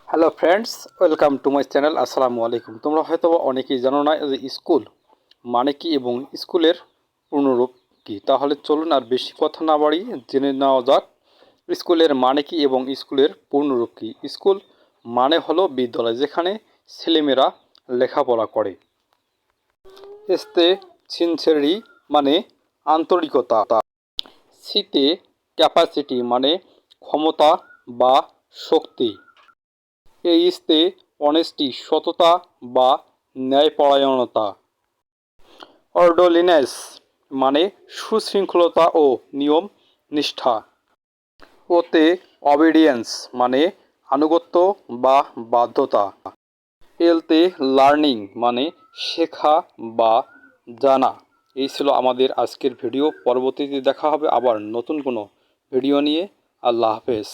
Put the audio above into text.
Hello friends welcome to my channel আসসালামু আলাইকুম তোমরা হয়তো অনেকেই জানো না যে স্কুল মানে কি এবং স্কুলের পূর্ণরূপ কী? তাহলে চলুন আর বেশি কথা না বাড়িয়ে জেনে নেওয়া যাক স্কুলের মানে কি এবং স্কুলের পূর্ণরূপ কী। স্কুল মানে হলো বিদ্যালয় যেখানে ছেলেমেয়েরা লেখাপড়া করে। এস্তে সিনসেরি মানে আন্তরিকতা। সিতে ক্যাপাসিটি মানে ক্ষমতা বা শক্তি। এইস্তে অনেস্টি সততা বা ন্যায়পরায়ণতা। অর্ডোলিনেস মানে সুশৃঙ্খলতা ও নিয়ম নিষ্ঠা। ওতে অবিডিয়েন্স মানে আনুগত্য বা বাধ্যতা। এলতে লার্নিং মানে শেখা বা জানা। এই ছিল আমাদের আজকের ভিডিও। পরবর্তীতে দেখা হবে আবার নতুন কোনো ভিডিও নিয়ে। আল্লাহ হাফেজ।